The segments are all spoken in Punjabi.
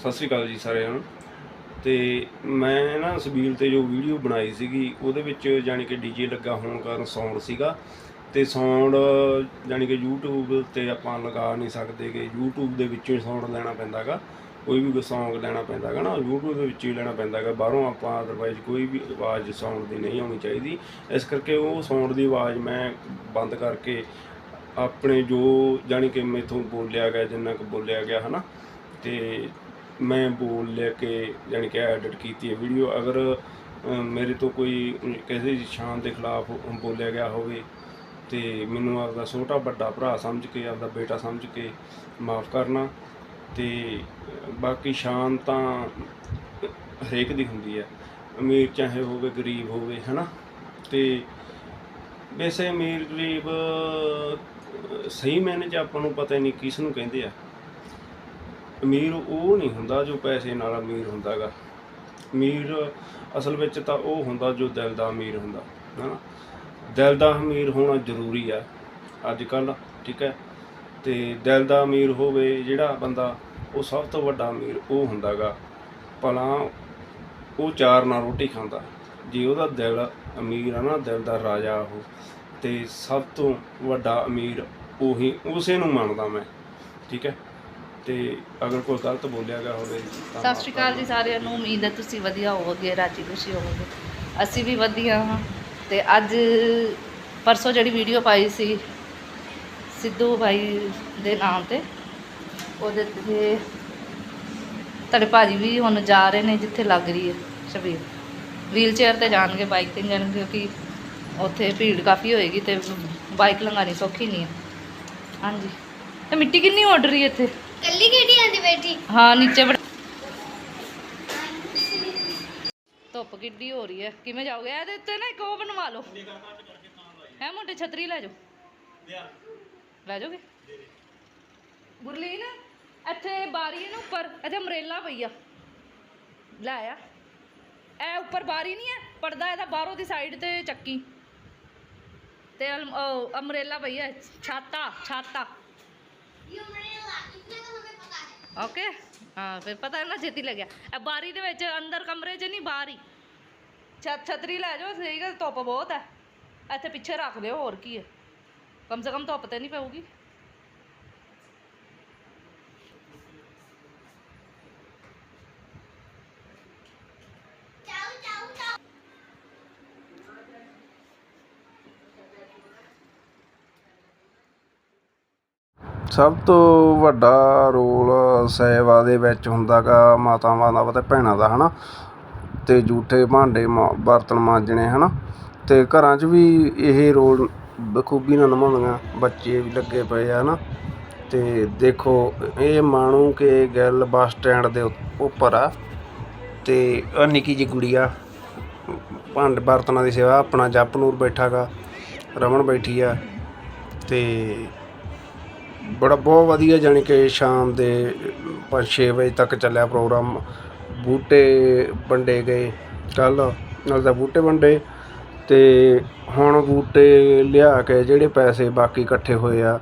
ਸਤਿ ਸ੍ਰੀ ਅਕਾਲ ਜੀ ਸਾਰਿਆਂ ਨੂੰ। ਤੇ ਮੈਂ ਨਾ ਸਬੀਲ ਤੇ ਜੋ ਵੀਡੀਓ ਬਣਾਈ ਸੀਗੀ, ਉਹਦੇ ਵਿੱਚ ਜਾਣੀ ਕਿ ਡੀਜੇ ਲੱਗਾ ਹੋਣ ਕਾਰਨ ਸਾਊਂਡ ਸੀਗਾ। ਤੇ ਸਾਊਂਡ ਜਾਣੀ ਕਿ YouTube ਤੇ ਆਪਾਂ ਲਗਾ ਨਹੀਂ ਸਕਦੇ ਕਿ YouTube ਦੇ ਵਿੱਚੋਂ ਹੀ ਸਾਊਂਡ ਲੈਣਾ ਪੈਂਦਾਗਾ। ਕੋਈ ਵੀ ਸੌਂਗ ਲੈਣਾ ਪੈਂਦਾਗਾ ਨਾ, YouTube ਦੇ ਵਿੱਚੋਂ ਹੀ ਲੈਣਾ ਪੈਂਦਾਗਾ। ਬਾਹਰੋਂ ਆਪਾਂ ਅਦਰਵਾਈਜ਼ ਕੋਈ ਵੀ ਆਵਾਜ਼ ਸਾਊਂਡ ਦੀ ਨਹੀਂ ਆਉਣੀ ਚਾਹੀਦੀ। ਇਸ ਕਰਕੇ ਉਹ ਸਾਊਂਡ ਦੀ ਆਵਾਜ਼ ਮੈਂ ਬੰਦ ਕਰਕੇ ਆਪਣੇ ਜੋ ਜਾਣੀ ਕਿ ਮੈਥੋਂ ਬੋਲਿਆ ਗਿਆ, ਜਿੰਨਾ ਕੁ ਬੋਲਿਆ ਗਿਆ ਹਨਾ, ਤੇ ਮੈਂ ਬੋਲ ਲੈ ਕੇ ਜਾਣੀ ਕਿ ਐਡਿਟ ਕੀਤੀ ਹੈ ਵੀਡੀਓ ਅਗਰ ਮੇਰੇ ਤੋਂ ਕੋਈ ਕਿਸੇ ਸ਼ਾਨ ਦੇ ਖਿਲਾਫ ਬੋਲਿਆ ਗਿਆ ਹੋਵੇ ਤੇ ਮੈਨੂੰ ਆਪਦਾ ਛੋਟਾ ਵੱਡਾ ਭਰਾ ਸਮਝ ਕੇ, ਆਪਦਾ ਬੇਟਾ ਸਮਝ ਕੇ ਮਾਫ ਕਰਨਾ ਤੇ ਬਾਕੀ ਸ਼ਾਨ ਤਾਂ ਹਰੇਕ ਦੀ ਹੁੰਦੀ ਹੈ। ਅਮੀਰ ਚਾਹੇ ਹੋਵੇ, ਗਰੀਬ ਹੋਵੇ, ਹਨਾ? ਤੇ ਵੈਸੇ ਅਮੀਰ ਗਰੀਬ ਸਹੀ ਮੈਨੇ ਚ ਆਪਾਂ ਨੂੰ ਪਤਾ ਹੀ ਨਹੀਂ ਕਿਸ ਨੂੰ ਕਹਿੰਦੇ ਆ। ਅਮੀਰ ਉਹ ਨਹੀਂ ਹੁੰਦਾ ਜੋ ਪੈਸੇ ਨਾਲ ਅਮੀਰ ਹੁੰਦਾਗਾ। ਅਮੀਰ ਅਸਲ ਵਿੱਚ ਤਾਂ ਉਹ ਹੁੰਦਾ ਜੋ ਦਿਲ ਦਾ ਅਮੀਰ ਹੁੰਦਾ, ਹਨਾ? ਦਿਲ ਦਾ ਅਮੀਰ ਹੋਣਾ ਜ਼ਰੂਰੀ ਆ ਅੱਜ ਕੱਲ ਠੀਕ ਹੈ? ਤੇ ਦਿਲ ਦਾ ਅਮੀਰ ਹੋਵੇ ਜਿਹੜਾ ਬੰਦਾ ਉਹ ਸਭ ਤੋਂ ਵੱਡਾ ਅਮੀਰ ਉਹ ਹੁੰਦਾਗਾ। ਭਲਾ ਉਹ ਚਾਰ ਨਾਲ ਰੋਟੀ ਖਾਂਦਾ, ਜੇ ਉਹਦਾ ਦਿਲ ਅਮੀਰ ਆ ਨਾ, ਦਿਲ ਦਾ ਰਾਜਾ ਉਹ, ਤੇ ਸਭ ਤੋਂ ਵੱਡਾ ਅਮੀਰ ਉਹੀ, ਉਸੇ ਨੂੰ ਮੰਨਦਾ ਮੈਂ, ਠੀਕ ਹੈ? ਤੇ ਅਗਰ ਕੋਈ ਗਲਤ ਬੋਲਿਆ ਗਿਆ ਹੋਵੇ ਤਾਂ ਸਤਿ ਸ਼੍ਰੀ ਅਕਾਲ ਜੀ ਸਾਰਿਆਂ ਨੂੰ ਉਮੀਦ ਹੈ ਤੁਸੀਂ ਵਧੀਆ ਹੋਵੋਗੇ ਰਾਜੀ ਖੁਸ਼ੀ ਹੋਵੋਗੇ। ਅਸੀਂ ਵੀ ਵਧੀਆ ਹਾਂ ਤੇ ਅੱਜ ਪਰਸੋਂ ਜਿਹੜੀ ਵੀਡੀਓ ਪਾਈ ਸੀ ਸਿੱਧੂ ਬਾਈ ਦੇ ਨਾਮ ਤੇ ਉਹਦੇ ਤੇ ਤੁਹਾਡੇ ਭਾਜੀ ਵੀ ਹੁਣ ਜਾ ਰਹੇ ਨੇ ਜਿੱਥੇ ਲੱਗ ਰਹੀ ਹੈ ਸ਼ਬੀਰ। ਵੀਲ ਚੇਅਰ ਤੇ ਜਾਣਗੇ ਬਾਈਕ ਤੇ ਜਾਣਗੇ ਕਿਉਂਕਿ ਉੱਥੇ ਭੀੜ ਕਾਫੀ ਹੋਏਗੀ ਤੇ ਬਾਈਕ ਲੰਘਾਣੀ ਸੌਖੀ ਨਹੀਂ ਹੈ। ਹਾਂਜੀ। ਤੇ ਮਿੱਟੀ ਕਿੰਨੀ ਉੱਡ ਰਹੀ ਹੈ ਇੱਥੇ? ਕੱਲੀ ਕਿਹੜੀ ਆਂਦੀ ਬੈਠੀ? ਹਾਂ, ਨੀਚੇ ਬੜ ਧੁੱਪ ਕਿੱਡੀ ਹੋ ਰਹੀ ਹੈ। ਕਿਵੇਂ ਜਾਓਗੇ? ਇਹਦੇ ਉੱਤੇ ਨਾ ਇੱਕ ਉਹ ਬਣਵਾ ਲਓ। ਹੈ ਮੁੰਡੇ, ਛਤਰੀ ਲੈ ਜਾਓ। ਲੈ ਜਾਓਗੇ? ਗੁਰਲੀਨ, ਇੱਥੇ ਬਾਰੀ ਹੈ ਨਾ ਉੱਪਰ। ਇੱਥੇ ਅਮਰੇਲਾ ਪਈ ਆ। ਲੈ ਆ। ਇਹ ਉੱਪਰ ਬਾਰੀ ਨਹੀਂ ਹੈ। ਪਰਦਾ ਇਹਦਾ ਬਾਹਰੋਂ ਦੀ ਸਾਈਡ ਤੇ ਚੱਕੀ। ਤੇ ਅਲ- ਉਹ ਅਮਰੇਲਾ ਪਈ ਹੈ ਛਾਤਾ ਛਾਤਾ ਯੂ ਮਰੇਲਾ ਇਤਨਾ ਤਾਂ ਹमें ਪਤਾ ਹੈ ਓਕੇ ਹਾਂ, ਫਿਰ ਪਤਾ ਨਾ ਛੇਤੀ ਲੱਗਿਆ। ਇਹ ਬਾਰੀ ਦੇ ਵਿੱਚ, ਅੰਦਰ ਕਮਰੇ 'ਚ ਨਹੀਂ ਬਾਹਰ ਹੀ ਛਤ ਛਤਰੀ ਲੈ ਜਾਓ, ਸਹੀ ਗੱਲ, ਧੁੱਪ ਬਹੁਤ ਹੈ। ਇੱਥੇ ਪਿੱਛੇ ਰੱਖ ਦਿਓ, ਹੋਰ ਕੀ ਹੈ। ਕਮ ਸੇ ਕਮ ਧੁੱਪ ਤੇ ਨਹੀਂ ਪਊਗੀ। ਸਭ ਤੋਂ ਵੱਡਾ ਰੋਲ ਸੇਵਾ ਦੇ ਵਿੱਚ ਹੁੰਦਾ ਹੁੰਦਾਗਾ, ਮਾਤਾਵਾਂ ਦਾ ਤੇ ਭੈਣਾਂ ਦਾ ਹੈ ਨਾ ਅਤੇ ਜੂਠੇ ਭਾਂਡੇ ਮਾ- ਬਰਤਨ ਮਾਂਜਣੇ ਹੈ ਨਾ ਅਤੇ ਘਰਾਂ 'ਚ ਵੀ ਇਹ ਰੋਲ ਬਖੂਬੀ ਨਾਲ ਨਿਭਾਉਂਦੀਆਂ, ਬੱਚੇ ਵੀ ਲੱਗੇ ਪਏ ਆ ਹੈ ਨਾ ਅਤੇ ਦੇਖੋ, ਇਹ ਮਾਣੂ ਕਿ ਗਿੱਲ ਬੱਸ ਸਟੈਂਡ ਦੇ ਉੱਪਰ ਆ। ਅਤੇ ਆ ਨਿੱਕੀ ਜਿਹੀ ਗੁੜੀਆ ਭਾਂਡੇ ਬਰਤਨਾਂ ਦੀ ਸੇਵਾ, ਆਪਣਾ ਜਪਨੂਰ ਬੈਠਾਗਾ, ਰਮਨ ਬੈਠੀ ਆ। ਅਤੇ ਬੜਾ ਬਹੁਤ ਵਧੀਆ ਜਾਣੀ ਕਿ ਸ਼ਾਮ ਦੇ 5-6 ਵਜੇ ਤੱਕ ਚੱਲਿਆ ਪ੍ਰੋਗਰਾਮ। ਬੂਟੇ ਵੰਡੇ ਗਏ ਕੱਲ੍ਹ, ਨਾਲ ਤਾਂ ਬੂਟੇ ਵੰਡੇ। ਅਤੇ ਹੁਣ ਬੂਟੇ ਲਿਆ ਕੇ ਜਿਹੜੇ ਪੈਸੇ ਬਾਕੀ ਇਕੱਠੇ ਹੋਏ ਆ,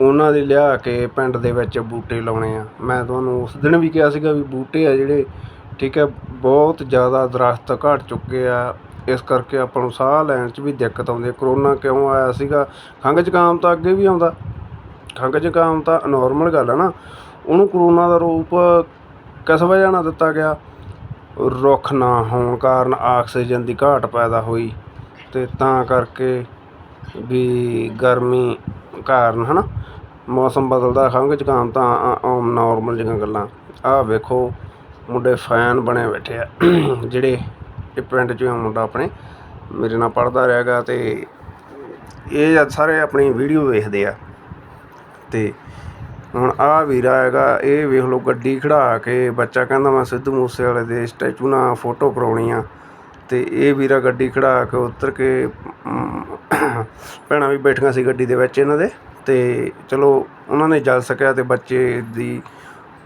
ਉਹਨਾਂ ਦੇ ਲਿਆ ਕੇ ਪਿੰਡ ਦੇ ਵਿੱਚ ਬੂਟੇ ਲਾਉਣੇ ਆ। ਮੈਂ ਤੁਹਾਨੂੰ ਉਸ ਦਿਨ ਵੀ ਕਿਹਾ ਸੀਗਾ ਵੀ ਬੂਟੇ ਆ ਜਿਹੜੇ, ਠੀਕ ਹੈ, ਬਹੁਤ ਜ਼ਿਆਦਾ ਦਰਖਤ ਘਟ ਚੁੱਕੇ ਆ। ਇਸ ਕਰਕੇ ਆਪਾਂ ਨੂੰ ਸਾਹ ਲੈਣ 'ਚ ਵੀ ਦਿੱਕਤ ਆਉਂਦੀ ਹੈ। ਕਰੋਨਾ ਕਿਉਂ ਆਇਆ ਸੀਗਾ? ਖੰਘ ਜ਼ੁਕਾਮ ਤਾਂ ਅੱਗੇ ਵੀ ਆਉਂਦਾ। ਖੰਘ ਜ਼ੁਕਾਮ ਤਾਂ ਨਾਰਮਲ ਗੱਲ ਹੈ ਨਾ। ਉਹਨੂੰ ਕਰੋਨਾ ਦਾ ਰੂਪ ਕਿਸ ਵਜ੍ਹਾ ਨਾਲ ਦਿੱਤਾ ਗਿਆ? ਰੁੱਖ ਨਾ ਹੋਣ ਕਾਰਨ ਆਕਸੀਜਨ ਦੀ ਘਾਟ ਪੈਦਾ ਹੋਈ ਤੇ ਤਾਂ ਕਰਕੇ ਵੀ ਗਰਮੀ ਕਾਰਨ ਹਨਾ, ਮੌਸਮ ਬਦਲਦਾ, ਖੰਘ ਜ਼ੁਕਾਮ ਤਾਂ ਆ- ਆਮ ਨਾਰਮਲ ਜਿਹੀਆਂ ਗੱਲਾਂ। ਆਹ ਵੇਖੋ, ਮੁੰਡੇ ਫੈਨ ਬਣੇ ਬੈਠੇ ਆ। ਜਿਹੜੇ ਇਹ ਪਿੰਡ 'ਚੋਂ ਮੁੰਡਾ ਆਪਣੇ ਮੇਰੇ ਨਾਲ ਪੜਦਾ ਰਿਹਾਗਾ ਤੇ ਇਹ ਸਾਰੇ ਆਪਣੀ ਵੀਡੀਓ ਵੇਖਦੇ ਆ। ਤੇ ਹੁਣ ਆਹ ਵੀਰਾ ਹੈਗਾ, ਇਹ ਵੇਖ ਲਓ ਗੱਡੀ ਖੜਾ ਕੇ ਬੱਚਾ ਕਹਿੰਦਾ ਮੈਂ ਸਿੱਧੂ ਮੂਸੇ ਵਾਲੇ ਦੇ ਸਟੈਚੂ ਨਾਲ ਫੋਟੋ ਕਰਾਉਣੀ ਆ। ਤੇ ਇਹ ਵੀਰਾ ਗੱਡੀ ਖੜਾ ਕੇ ਉਤਰ ਕੇ ਭੈਣਾਂ ਵੀ ਬੈਠੀਆਂ ਸੀ ਗੱਡੀ ਦੇ ਵਿੱਚ ਇਹਨਾਂ ਦੇ। ਤੇ ਚਲੋ ਉਹਨਾਂ ਨੇ ਜਲ ਸਕਿਆ ਤੇ ਬੱਚੇ ਦੀ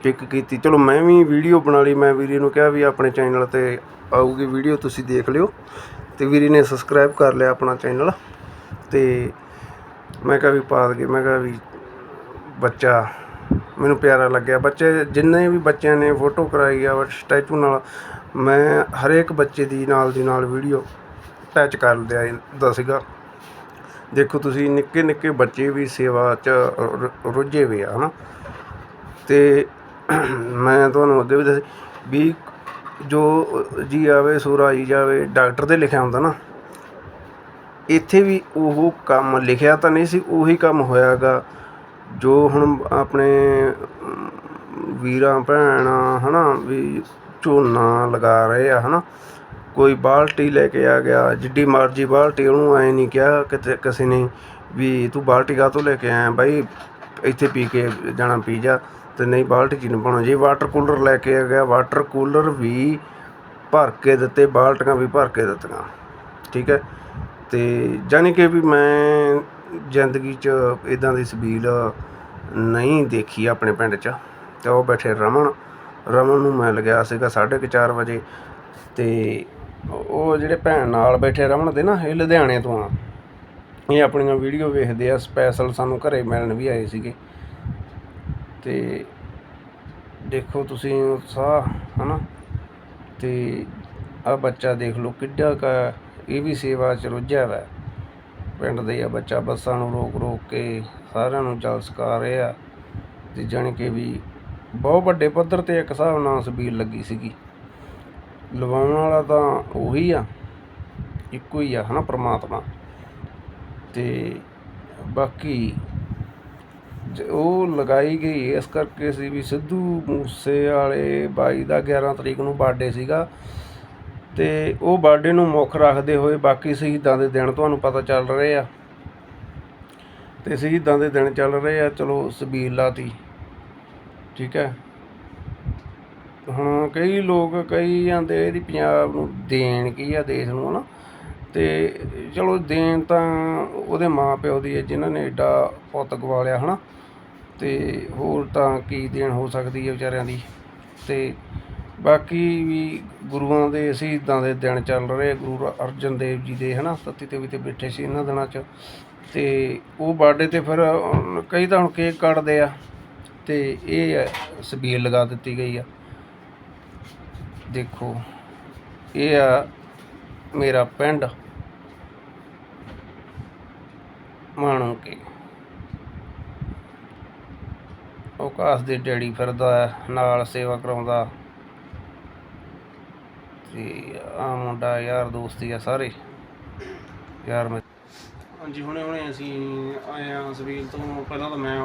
ਪਿਕ ਕੀਤੀ। ਚਲੋ ਮੈਂ ਵੀ ਵੀਡੀਓ ਬਣਾ ਲਈ, ਮੈਂ ਵੀਰੇ ਨੂੰ ਕਿਹਾ ਵੀ ਆਪਣੇ ਚੈਨਲ ਤੇ ਆਊਗੀ ਵੀਡੀਓ, ਤੁਸੀਂ ਦੇਖ ਲਿਓ। ਤੇ ਵੀਰੇ ਨੇ ਸਬਸਕ੍ਰਾਈਬ ਕਰ ਲਿਆ ਆਪਣਾ ਚੈਨਲ। ਤੇ ਮੈਂ ਕਿਹਾ ਵੀ ਪਾ ਦੇ ਮੈਂ ਕਿਹਾ ਵੀ ਬੱਚਾ ਮੈਨੂੰ ਪਿਆਰਾ ਲੱਗਿਆ। ਬੱਚੇ ਜਿੰਨੇ ਵੀ ਬੱਚਿਆਂ ਨੇ ਫੋਟੋ ਕਰਵਾਈ ਆ ਸਟੈਚੂ ਨਾਲ ਮੈਂ ਹਰੇਕ ਬੱਚੇ ਦੀ ਨਾਲ ਦੀ ਨਾਲ ਵੀਡੀਓ ਅਟੈਚ ਕਰ ਦਿਆ ਸੀਗਾ। ਦੇਖੋ ਤੁਸੀਂ ਨਿੱਕੇ ਨਿੱਕੇ ਬੱਚੇ ਵੀ ਸੇਵਾ 'ਚ ਰੁੱਝੇ ਹੋਏ ਆ, ਹਨਾ। ਅਤੇ ਮੈਂ ਤੁਹਾਨੂੰ ਅੱਗੇ ਵੀ ਦੱਸ, ਵੀ ਜੋ ਜੀ ਆਵੇ ਸੋ ਰਾਜੀ ਜਾਵੇ, ਡਾਕਟਰ ਦੇ ਲਿਖਿਆ ਹੁੰਦਾ ਨਾ, ਇੱਥੇ ਵੀ ਉਹ ਕੰਮ ਲਿਖਿਆ ਤਾਂ ਨਹੀਂ ਸੀ, ਉਹੀ ਕੰਮ ਹੋਇਆਗਾ। ਜੋ ਹੁਣ ਆਪਣੇ ਅਮ, ਵੀਰਾਂ ਭੈਣਾਂ ਨਾ ਵੀ ਝੋਨਾ ਲਗਾ ਰਹੇ ਆ ਹੈ ਨਾ ਕੋਈ ਬਾਲਟੀ ਲੈ ਕੇ ਆ ਗਿਆ ਜਿੱਡੀ ਮਰਜ਼ੀ ਬਾਲਟੀ ਉਹਨੂੰ ਐਂ ਨਹੀਂ ਕਿਹਾ ਕਿਤੇ ਕਿਸੇ ਨੇ ਵੀ ਤੂੰ ਬਾਲਟੀ ਕਾਹਤੋਂ ਲੈ ਕੇ ਆਇਆ ਬਾਈ? ਇੱਥੇ ਪੀ ਕੇ ਜਾਣਾ ਪੀ ਜਾ ਤੇ ਨਹੀਂ ਬਾਲਟੀ ਚ ਨਹੀਂ ਪਾਉਣਾ। ਜੇ ਵਾਟਰ ਕੂਲਰ ਲੈ ਕੇ ਆ ਗਿਆ ਵਾਟਰ ਕੂਲਰ ਵੀ ਭਰ ਕੇ ਦਿੱਤੇ ਬਾਲਟੀਆਂ ਵੀ ਭਰ ਕੇ ਦਿੱਤੀਆਂ ਠੀਕ ਹੈ? ਅਤੇ ਜਾਣੀ ਕਿ ਵੀ ਮੈਂ ਜ਼ਿੰਦਗੀ 'ਚ ਇੱਦਾਂ ਦੀ ਸਬੀਲ ਨਹੀਂ ਦੇਖੀ ਆਪਣੇ ਪਿੰਡ 'ਚ। ਤੇ ਉਹ ਬੈਠੇ ਰਮਨ ਰਮਨ ਨੂੰ ਮਿਲ ਗਿਆ ਸੀਗਾ 4:30 ਵਜੇ। ਅਤੇ ਉਹ ਜਿਹੜੇ ਭੈਣ ਨਾਲ ਬੈਠੇ ਰਮਨ ਦੇ ਨਾ, ਇਹ ਲੁਧਿਆਣੇ ਤੋਂ ਆ। ਇਹ ਆਪਣੀਆਂ ਵੀਡੀਓ ਵੇਖਦੇ ਆ ਸਪੈਸ਼ਲ ਸਾਨੂੰ ਘਰੇ ਮਿਲਣ ਵੀ ਆਏ ਸੀਗੇ। ਤੇ ਦੇਖੋ ਤੁਸੀਂ ਉਤਸ਼ਾਹ ਹਨਾ? ਤੇ ਆ ਬੱਚਾ ਦੇਖ ਲਓ ਕਿੱਡਾ ਕਾ ਇਹ ਵੀ ਸੇਵਾ ਚ ਰੁੱਝਿਆ ਵਾ। ਪਿੰਡ ਦੇ ਆ ਬੱਚਾ, ਬੱਸਾਂ ਨੂੰ ਰੋਕ ਰੋਕ ਕੇ ਸਾਰਿਆਂ ਨੂੰ ਜਲ ਸਕਾ ਰਿਹਾ ਤੇ ਜਾਣੀ ਕਿ ਵੀ ਬਹੁਤ ਵੱਡੇ ਪੱਧਰ ਤੇ ਇੱਕ ਹਿਸਾਬ ਨਾਲ ਸਬੀਲ ਲੱਗੀ ਸੀਗੀ। ਲਵਾਉਣ ਵਾਲਾ ਤਾਂ ਉਹੀ ਆ, ਇੱਕੋ ਹੀ ਆ ਹਨਾ ਪ੍ਰਮਾਤਮਾ। ਤੇ ਬਾਕੀ ਜ- ਉਹ ਲਗਾਈ ਗਈ, ਇਸ ਕਰਕੇ ਸੀ ਵੀ ਸਿੱਧੂ ਮੂਸੇ ਵਾਲੇ ਬਾਈ ਦਾ 11 ਤਰੀਕ ਨੂੰ ਬਰਥਡੇ ਸੀਗਾ। ਅਤੇ ਉਹ ਬਰਥਡੇ ਨੂੰ ਮੁੱਖ ਰੱਖਦੇ ਹੋਏ ਬਾਕੀ ਸ਼ਹੀਦਾਂ ਦੇ ਦਿਨ ਤੁਹਾਨੂੰ ਪਤਾ ਚੱਲ ਰਹੇ ਆ। ਅਤੇ ਸ਼ਹੀਦਾਂ ਦੇ ਦਿਨ ਚੱਲ ਰਹੇ ਆ, ਚਲੋ ਸਬੀਲ ਲਾਤੀ, ਠੀਕ ਹੈ। ਹੁਣ ਕਈ ਲੋਕ ਕਈ ਜਾਂਦੇ ਇਹਦੀ ਪੰਜਾਬ ਨੂੰ ਦੇਣ ਕੀ ਆ ਦੇਸ਼ ਨੂੰ, ਹਨਾ। ਤੇ ਚਲੋ ਦੇਣ ਤਾਂ ਉਹਦੇ ਮਾਪਿਓ ਦੀ ਹੈ, ਜਿਨ੍ਹਾਂ ਨੇ ਏਡਾ ਪੁੱਤ ਗਵਾਲਿਆ, ਹਨਾ। ਤੇ ਹੋਰ ਤਾਂ ਕੀ ਦੇਣ ਹੋ ਸਕਦੀ ਹੈ ਵਿਚਾਰਿਆਂ ਦੀ। ਤੇ ਬਾਕੀ ਵੀ ਗੁਰੂਆਂ ਦੇ ਸ਼ਹੀਦਾਂ ਦੇ ਦਿਨ ਚੱਲ ਰਹੇ ਗੁਰੂ ਅਰਜਨ ਦੇਵ ਜੀ ਦੇ, ਹਨਾ, ਸੱਤੀ ਤੇ ਵੀ ਤੇ ਬੈਠੇ ਸੀ ਇਹਨਾਂ ਦਿਨਾਂ 'ਚ। ਤੇ ਉਹ ਬਰਥਡੇ ਤੇ ਫਿਰ ਕਈ ਤਾਂ ਹੁਣ ਕੇਕ ਕੱਟਦੇ ਆ, ਤੇ ਇਹ ਸਬੀਲ ਲਗਾ ਦਿੱਤੀ ਗਈ ਆ। ਦੇਖੋ, ਇਹ ਆ ਮੇਰਾ ਪਿੰਡ ਮਾਣੋ ਕੇ। ਉਹ ਔਕਾਸ ਦੇ ਡੈਡੀ ਫਿਰਦਾ, ਨਾਲ ਸੇਵਾ ਕਰਾਉਂਦਾ। ਤੇ ਆ ਮੁੰਡਾ ਯਾਰ ਦੋਸਤੀ ਆ ਸਾਰੇ। ਯਾਰ ਮੈਂ ਹਾਂਜੀ ਹੁਣੇ ਹੁਣੇ ਅਸੀਂ ਆਏ ਆ ਸਵੀਲ ਤੋਂ। ਪਹਿਲਾਂ ਤਾਂ ਮੈਂ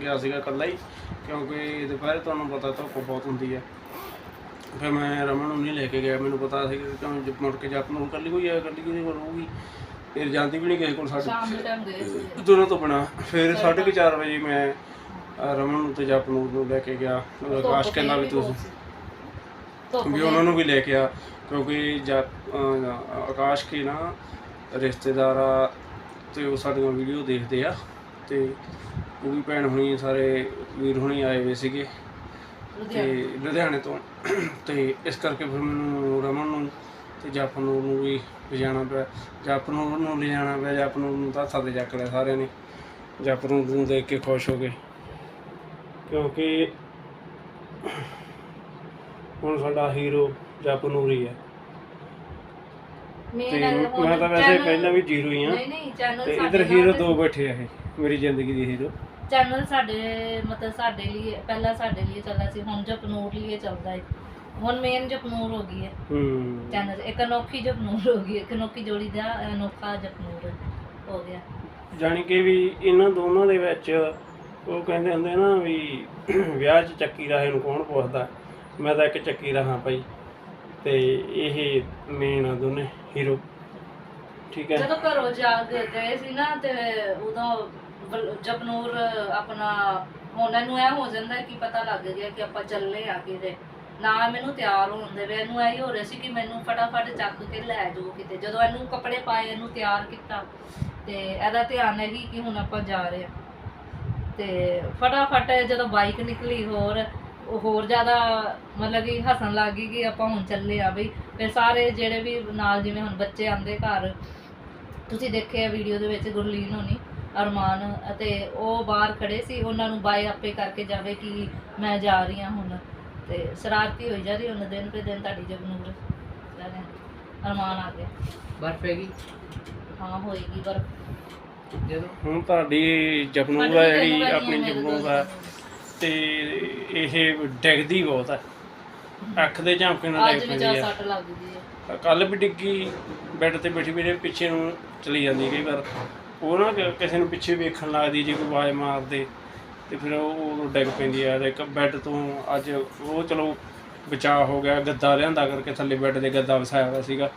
ਗਿਆ ਸੀਗਾ ਇਕੱਲਾ ਹੀ ਕਿਉਂਕਿ ਦੁਪਹਿਰੇ ਤੁਹਾਨੂੰ ਪਤਾ ਧੁੱਪ ਬਹੁਤ ਹੁੰਦੀ ਹੈ ਫਿਰ ਮੈਂ ਰਮਨ ਨੂੰ ਨਹੀਂ ਲੈ ਕੇ ਗਿਆ। ਮੈਨੂੰ ਪਤਾ ਸੀ ਕਿ ਕਿਉਂ ਜੇ ਮੁੜ ਕੇ ਜੱਪ ਨੂੰ ਕੱਲੀ ਕੋਈ ਆ ਕੱਲੀ ਕੋਈ ਰਹੂਗੀ ਫਿਰ ਜਾਂਦੀ ਵੀ ਨਹੀਂ ਕਿਸੇ ਕੋਲ ਸਾਡੀ ਸ਼ਾਮ ਦੇ ਟਾਈਮ ਗਏ ਸੀ। ਦੋਨੋਂ ਤੋਂ ਬਣਾ ਫਿਰ 4:30 ਵਜੇ ਮੈਂ ਰਮਨ ਨੂੰ ਤੇ ਜੱਪ ਨੂੰ ਲੈ ਕੇ ਗਿਆ। ਆਕਾਸ਼ ਕਹਿੰਦਾ ਵੀ ਤੁਸੀਂ ਧੁੱਪ ਵੀ ਉਹਨਾਂ ਨੂੰ ਵੀ ਲੈ ਕੇ ਆ। ਕਿਉਂਕਿ ਅਹ, ਆਕਾਸ਼ ਕੇ ਨਾ ਰਿਸ਼ਤੇਦਾਰ ਆ ਤੇ ਉਹ ਸਾਡੀਆਂ ਵੀਡੀਓ ਦੇਖਦੇ ਆ ਤੇ ਉਹ ਵੀ ਭੈਣ ਹੁਣੀ ਸਾਰੇ ਵੀਰ ਹੁਣੀ ਆਏ ਹੋਏ ਸੀਗੇ। ਤੇ ਲੁਧਿਆਣੇ ਤੋਂ। ਤੇ। ਇਸ ਕਰਕੇ ਫਿਰ ਮੈਨੂੰ ਰਮਨ ਨੂੰ ਤੇ ਜਪਨੂਰ ਨੂੰ ਵੀ ਲਿਜਾਣਾ ਪਿਆ। ਜਪਨੂਰ ਨੂੰ ਲਿਜਾਣਾ ਪਿਆ ਜਪਨੂਰ ਨੂੰ ਤਾਂ ਸਾਡੇ ਚੱਕ ਲਿਆ ਸਾਰਿਆਂ ਨੇ। ਜਪਨੂਰ ਨੂੰ ਦੇਖ ਕੇ ਖੁਸ਼ ਹੋ ਗਏ। ਕਿਉਂਕਿ ਹੁਣ ਸਾਡਾ ਹੀਰੋ ਜਪਨੂਰ ਹੀ। ਹੈ ਤੇ ਮੈਂ ਤਾਂ ਵੈਸੇ ਪਹਿਲਾਂ ਵੀ ਜ਼ੀਰੋ ਹੀ ਹਾਂ। ਨਹੀਂ ਨਹੀਂ ਚੈਨਲ ਤੇ ਸਾਡੇ ਇਧਰ ਹੀਰੋ ਨਾਲ- ਦੋ ਬੈਠੇ ਆ ਇਹ ਮੇਰੀ ਜ਼ਿੰਦਗੀ ਦੇ ਹੀਰੋ। ਚੈਨਲ ਸਾਡੇ ਮਤਲਬ ਸਾਡੇ ਲਈ ਪਹਿਲਾਂ ਸਾਡੇ ਲਈ ਚੱਲਦਾ ਸੀ ਹੁਣ ਜਪਨੂਰ ਲਈ ਚੱਲਦਾ ਹੈ। ਹੁਣ ਮੇਨ ਜਪਨੂਰ ਹੋ ਗਈ ਹੈ। ਹੂੰ। ਚੈਨਲ ਇੱਕ ਅਨੋਖੀ ਜਪਨੂਰ ਹੋ ਗਈ ਇੱਕ ਅਨੋਖੀ ਜੋੜੀ ਦਾ ਅਨੋਖਾ ਜਪਨੂਰ ਹੋ ਗਿਆ। ਜਾਣੀ ਕਿ ਵੀ ਇਹਨਾਂ ਦੋਨਾਂ ਦੇ ਵਿੱਚ ਉਹ ਕਹਿੰਦੇ ਹੁੰਦੇ ਨਾ ਵੀ ਵਿਆਹ 'ਚ ਚੱਕੀ ਰਾਹੇ ਨੂੰ ਕੌਣ ਪੁੱਛਦਾ? ਮੈਂ ਤਾਂ ਇੱਕ ਚੱਕੀ ਰਹਾ ਭਾਈ। ਤੇ ਇਹ ਮੇਨ ਆ ਦੋਨੇ ਹੀਰੋ ਠੀਕ ਹੈ। ਜਦੋਂ ਘਰੋਂ ਜਾ ਗਏ ਸੀ ਨਾ ਤੇ ਉਦੋਂ ਬਲ- ਜਪਨੂਰ ਆਪਣਾ, ਹੁਣ ਇਹਨੂੰ ਇਹ ਹੋ ਜਾਂਦਾ ਕਿ ਪਤਾ ਲੱਗ ਗਿਆ ਕਿ ਆਪਾਂ ਚੱਲੇ ਆ ਕਿਤੇ। ਨਾ ਮੈਨੂੰ ਤਿਆਰ ਹੋਣ ਦੇ ਵੇ ਇਹਨੂੰ ਇਹ ਹੋ ਰਿਹਾ ਸੀ ਕਿ ਮੈਨੂੰ ਫਟਾਫਟ ਚੱਕ ਕੇ ਲੈ ਜਾਓ ਕਿਤੇ। ਜਦੋਂ ਇਹਨੂੰ ਕੱਪੜੇ ਪਾਏ, ਇਹਨੂੰ ਤਿਆਰ ਕੀਤਾ, ਤੇ ਇਹਦਾ ਧਿਆਨ ਹੈ ਕਿ ਹੁਣ ਆਪਾਂ ਜਾ ਰਹੇ ਹਾਂ ਤੇ ਫਟਾਫਟ ਜਦੋਂ ਬਾਈਕ ਨਿਕਲੀ ਹੋਰ ਉਹ ਹੋਰ ਜ਼ਿਆਦਾ ਮਤਲਬ ਕਿ ਹੱਸਣ ਲੱਗ ਗਈ ਕਿ ਆਪਾਂ ਹੁਣ ਚੱਲੇ ਆ ਬਈ। ਫਿਰ ਸਾਰੇ ਜਿਹੜੇ ਵੀ ਨਾਲ ਜਿਵੇਂ ਹੁਣ ਬੱਚੇ ਆਂਦੇ ਘਰ ਤੁਸੀਂ ਦੇਖਿਆ ਵੀਡੀਓ ਦੇ ਵਿੱਚ ਗੁਰਲੀਨ ਹੋਣੀ ਅਰਮਾਨ ਅਤੇ ਉਹ ਬਾਹਰ ਖੜੇ ਸੀ ਉਹਨਾਂ ਨੂੰ ਬਾਏ ਆਪੇ ਕਰਕੇ ਜਾਵੇ ਕਿ ਮੈਂ ਜਾ ਰਹੀ ਹਾਂ ਹੁਣ। ਤੇ ਸ਼ਰਾਰਤੀ ਹੋਈ ਜਾ ਰਹੀ ਹੁਣ ਦਿਨ ਪੇ ਦਿਨ ਤੁਹਾਡੀ ਜਗਨੂਰ। ਅਰਮਾਨ ਆ ਗਿਆ। ਬਰਫ ਪੈਗੀ ਹਾਂ ਹੋਏਗੀ ਪਰ ਜਦੋਂ? ਹੁਣ ਤੁਹਾਡੀ ਜਪਨੂਰ ਆ ਜਿਹੜੀ ਆਪਣੀ ਜਪਨੂਰ ਆ ਤੇ ਇਹ ਡਿੱਗਦੀ ਬਹੁਤ ਆ। ਅੱਖ ਦੇ ਝਾਂਕੇ ਨਾਲ ਅੱਜ ਡਿੱਗ ਵੀ ਪੈਂਦੀ ਆ। ਸੱਟ ਲੱਗਦੀ ਹੈ ਕੱਲ ਵੀ ਡਿੱਗੀ ਬੈੱਡ ਤੇ ਬੈਠੀ ਮੇਰੇ ਪਿੱਛੇ ਨੂੰ ਚਲੀ ਜਾਂਦੀ ਕਈ ਵਾਰ। ਉਹ ਨਾ ਕਿ- ਕਿਸੇ ਨੂੰ ਪਿੱਛੇ ਵੇਖਣ ਲੱਗਦੀ ਜੇ ਕੋਈ ਆਵਾਜ਼ ਮਾਰਦੇ ਤੇ ਫਿਰ ਉਹ ਉਹ ਡਿੱਗ ਪੈਂਦੀ ਆ ਤੇ ਇੱਕ ਬੈੱਡ ਤੋਂ ਅੱਜ ਉਹ ਚਲੋ ਬਚਾਅ ਹੋ ਗਿਆ ਗੱਦਾ ਲਿਆਂਦਾ ਕਰਕੇ ਥੱਲੇ ਬੈੱਡ ਦੇ ਗੱਦਾ ਵਸਾਇਆ ਹੋਇਆ ਸੀਗਾ।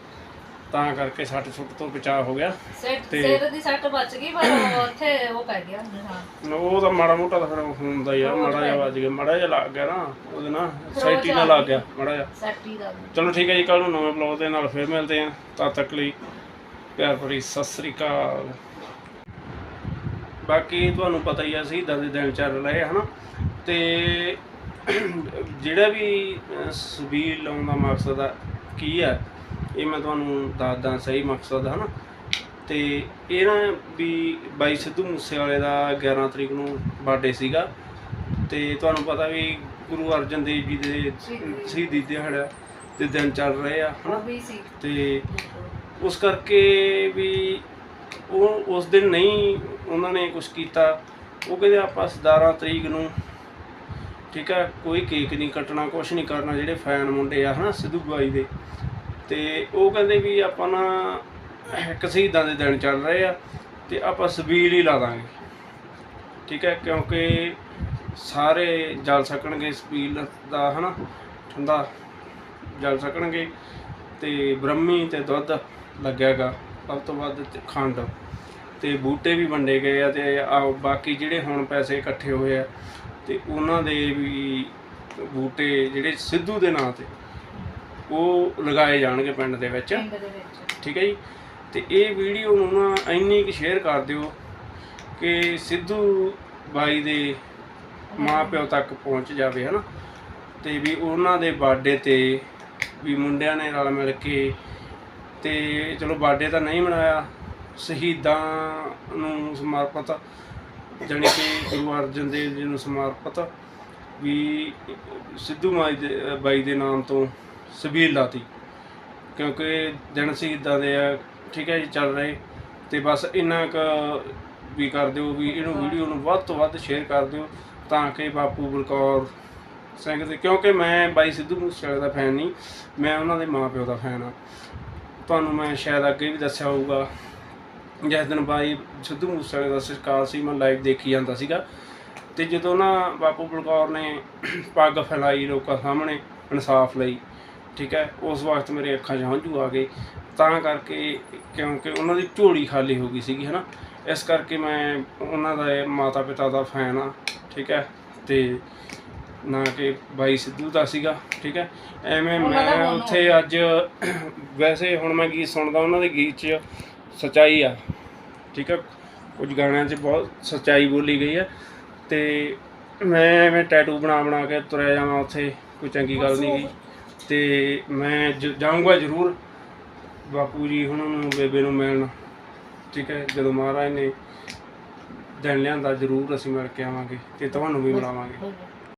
ਤਾਂ ਕਰਕੇ ਸੱਟ ਸੁੱਟ ਤੋਂ ਬਚਾਅ ਹੋ ਗਿਆ। ਸਿਰ ਤੇ- ਸਿਰ ਦੀ ਸੱਟ ਬਚ ਗਈ ਪਰ ਉਹ ਉੱਥੇ ਉਹ ਪੈ ਗਿਆ ਹਾਂ। ਉਹ ਤਾਂ ਮਾੜਾ ਮੋਟਾ ਤਾਂ ਫਿਰ ਹੁੰਦਾ ਹੀ ਆ ਮਾੜਾ ਜਿਹਾ ਵੱਜ ਗਿਆ ਮਾੜਾ ਜਿਹਾ ਲੱਗ ਗਿਆ ਨਾ ਉਹਦੇ ਨਾਲ ਸਾਈਟੀ ਨਾਲ ਲੱਗ ਗਿਆ ਮਾੜਾ ਜਿਹਾ। ਸੈਟੀ ਦਾ। ਚਲੋ ਠੀਕ ਹੈ ਜੀ ਕੱਲ ਨੂੰ ਨਵੇਂ ਬਲੌਗ ਦੇ ਨਾਲ ਫਿਰ ਮਿਲਦੇ ਹਾਂ। ਤਦ ਤੱਕ ਲਈ ਪਿਆਰ ਭਰੀ ਸਤਿ ਸ੍ਰੀ ਅਕਾਲ। ਬਾਕੀ ਤੁਹਾਨੂੰ ਪਤਾ ਹੀ ਆ ਸ਼ਹੀਦਾਂ ਦੇ ਦਿਨ ਚੱਲ ਰਹੇ ਹਨਾ? ਤੇ ਜਿਹੜਾ ਵੀ ਅਹ, ਸਬੀਲ ਲਾਉਣ ਦਾ ਮਕਸਦ ਆ ਕੀ ਆ? ਇਹ ਮੈਂ ਤੁਹਾਨੂੰ ਦੱਸਦਾ ਸਹੀ ਮਕਸਦ ਹਨਾ ਤੇ ਇਹ ਨਾ ਵੀ ਬਾਈ ਸਿੱਧੂ ਮੂਸੇਵਾਲੇ ਦਾ 11 ਤਰੀਕ ਨੂੰ ਬਰਥਡੇ ਸੀਗਾ। ਤੇ ਤੁਹਾਨੂੰ ਪਤਾ ਵੀ ਗੁਰੂ ਅਰਜਨ ਦੇਵ ਜੀ ਦੇ ਸ਼ਹੀਦੀ ਦਿਹਾੜਾ ਦੇ ਦਿਨ ਚੱਲ ਰਹੇ ਆ ਹਨਾ। ਤੇ ਉਸ ਕਰਕੇ ਵੀ ਉਹ ਉਸ ਦਿਨ ਨਹੀਂ ਉਹਨਾਂ ਨੇ ਕੁਝ ਕੀਤਾ। ਉਹ ਕਹਿੰਦੇ ਆਪਾਂ 17 ਤਰੀਕ ਨੂੰ ਠੀਕ ਹੈ ਕੋਈ ਕੇਕ ਨਹੀਂ ਕੱਟਣਾ ਕੁਝ ਨਹੀਂ ਕਰਨਾ ਜਿਹੜੇ ਫੈਨ ਮੁੰਡੇ ਆ ਹਨਾ ਸਿੱਧੂ ਬਾਈ ਦੇ। ਤੇ ਉਹ ਕਹਿੰਦੇ ਵੀ ਆਪਾਂ ਨਾ ਇੱਕ ਸ਼ਹੀਦਾਂ ਦੇ ਦਿਨ ਚੱਲ ਰਹੇ ਆ ਤੇ ਆਪਾਂ ਸਬੀਲ ਹੀ ਲਾ ਦਾਂਗੇ। ਠੀਕ ਹੈ, ਕਿਉਂਕਿ ਸਾਰੇ ਜਲ ਸਕਣਗੇ ਸਬੀਲ ਦਾ, ਹਨਾ? ਠੰਡਾ ਜਲ ਸਕਣਗੇ ਤੇ ਬ੍ਰਹਮੀ ਤੇ ਦੁੱਧ ਲੱਗਿਆਗਾ, ਸਭ ਤੋਂ ਵੱਧ ਖੰਡ ਤੇ ਬੂਟੇ ਵੀ ਵੰਡੇ ਗਏ ਆ ਤੇ ਬਾਕੀ ਜਿਹੜੇ ਹੁਣ ਪੈਸੇ ਇਕੱਠੇ ਹੋਏ ਆ ਤੇ ਉਹਨਾਂ ਦੇ ਵੀ ਬੂਟੇ ਜਿਹੜੇ ਸਿੱਧੂ ਦੇ ਨਾਂ ਤੇ ਉਹ ਲਗਾਏ ਜਾਣਗੇ ਪਿੰਡ ਦੇ ਵਿੱਚ। ਪਿੰਡ ਦੇ ਵਿੱਚ। ਠੀਕ ਹੈ ਜੀ? ਤੇ ਇਹ ਵੀਡੀਓ ਨੂੰ ਨਾ ਇੰਨੀ ਕੁ ਸ਼ੇਅਰ ਕਰ ਦਿਓ ਕਿ ਸਿੱਧੂ ਬਾਈ ਦੇ ਮਾਪਿਓ ਤੱਕ ਪਹੁੰਚ ਜਾਵੇ ਹਨਾ? ਤੇ ਵੀ ਉਹਨਾਂ ਦੇ ਬਰਥਡੇ ਤੇ ਵੀ ਮੁੰਡਿਆਂ ਨੇ ਰਲ ਮਿਲ ਕੇ ਤੇ ਚਲੋ ਬਰਥਡੇ ਤਾਂ ਨਹੀਂ ਮਨਾਇਆ ਸ਼ਹੀਦਾਂ ਨੂੰ ਸਮਰਪਿਤ ਜਾਣੀ ਕਿ ਗੁਰੂ ਅਰਜਨ ਦੇਵ ਜੀ ਨੂੰ ਸਮਰਪਿਤ ਵੀ ਸਿੱਧੂ ਮਾਈ ਦੇ ਬਾਈ ਦੇ ਨਾਮ ਤੋਂ ਸਬੀਲ ਲਾਤੀ। ਕਿਉਂਕਿ ਦਿਨ ਸੀ ਸ਼ਹੀਦਾਂ ਦੇ ਆ, ਠੀਕ ਹੈ ਜੀ, ਚੱਲ ਰਹੇ। ਤੇ ਬਸ ਇੰਨਾ ਕੁ ਵੀ ਕਰ ਦਿਓ ਵੀ ਇਹਨੂੰ ਵੀਡੀਓ ਨੂੰ ਵੱਧ ਤੋਂ ਵੱਧ ਸ਼ੇਅਰ ਕਰ ਦਿਓ, ਤਾਂ ਕਿ ਬਾਪੂ ਬਲਕੌਰ ਸਿੰਘ ਦੇ ਕਿਉਂਕਿ ਮੈਂ ਬਾਈ ਸਿੱਧੂ ਮੂਸੇਵਾਲੇ ਦਾ ਫੈਨ ਨਹੀਂ, ਮੈਂ ਉਹਨਾਂ ਦੇ ਮਾਪਿਓ ਦਾ ਫੈਨ ਆ ਤੁਹਾਨੂੰ ਮੈਂ ਸ਼ਾਇਦ ਅੱਗੇ ਵੀ ਦੱਸਿਆ ਹੋਊਗਾ, ਜਿਸ ਦਿਨ ਬਾਈ ਸਿੱਧੂ ਮੂਸੇਵਾਲੇ ਦਾ ਸਰਕਾਰ ਸੀ, ਮੈਂ ਲਾਈਵ ਦੇਖੀ ਜਾਂਦਾ ਸੀਗਾ। ਤੇ ਜਦੋਂ ਨਾ ਬਾਪੂ ਬਲਕੌਰ ਨੇ ਪੱਗ ਫੈਲਾਈ ਲੋਕਾਂ ਸਾਹਮਣੇ, ਇਨਸਾਫ ਲਈ ਠੀਕ ਹੈ ਉਸ ਵਕਤ ਮੇਰੇ ਅੱਖਾਂ 'ਚ ਹੰਝੂ ਆ ਗਏ। ਤਾਂ ਕਰਕੇ ਕਿਉਂਕਿ ਉਹਨਾਂ ਦੀ ਝੋਲੀ ਖਾਲੀ ਹੋ ਗਈ ਸੀਗੀ ਹਨਾ। ਇਸ ਕਰਕੇ ਮੈਂ ਉਹਨਾਂ ਦਾ ਮਾਤਾ ਪਿਤਾ ਦਾ ਫੈਨ ਆ ਠੀਕ ਹੈ। ਤੇ ਨਾ ਕਿ ਬਾਈ ਸਿੱਧੂ ਦਾ ਸੀਗਾ ਠੀਕ ਹੈ। ਐਵੇਂ ਮੈਂ ਉੱਥੇ ਅੱਜ ਵੈਸੇ ਹੁਣ ਮੈਂ ਗੀਤ ਸੁਣਦਾ ਉਹਨਾਂ ਦੇ ਗੀਤ 'ਚ ਸਚਾਈ ਆ ਠੀਕ ਹੈ। ਕੁਝ ਗਾਣਿਆਂ 'ਚ ਬਹੁਤ ਸਚਾਈ ਬੋਲੀ ਗਈ ਹੈ। ਤੇ ਮੈਂ ਐਵੇਂ ਟੈਟੂ ਬਣਾ ਬਣਾ ਕੇ ਤੁਰਿਆ ਜਾਵਾਂ ਉੱਥੇ ਕੋਈ ਚੰਗੀ ਗੱਲ ਨਹੀਂ ਗਈ। ਤੇ ਮੈਂ ਜ- ਜਾਊਂਗਾ ਜ਼ਰੂਰ। ਬਾਪੂ ਜੀ ਉਹਨਾਂ ਨੂੰ ਬੇਬੇ ਨੂੰ ਮਿਲਣ। ਠੀਕ ਹੈ ਜਦੋਂ ਮਹਾਰਾਜ ਨੇ ਦਿਨ ਲਿਆਂਦਾ ਜ਼ਰੂਰ ਅਸੀਂ ਮਿਲ ਕੇ ਆਵਾਂਗੇ ਤੇ ਤੁਹਾਨੂੰ ਵੀ ਮਿਲਾਵਾਂਗੇ।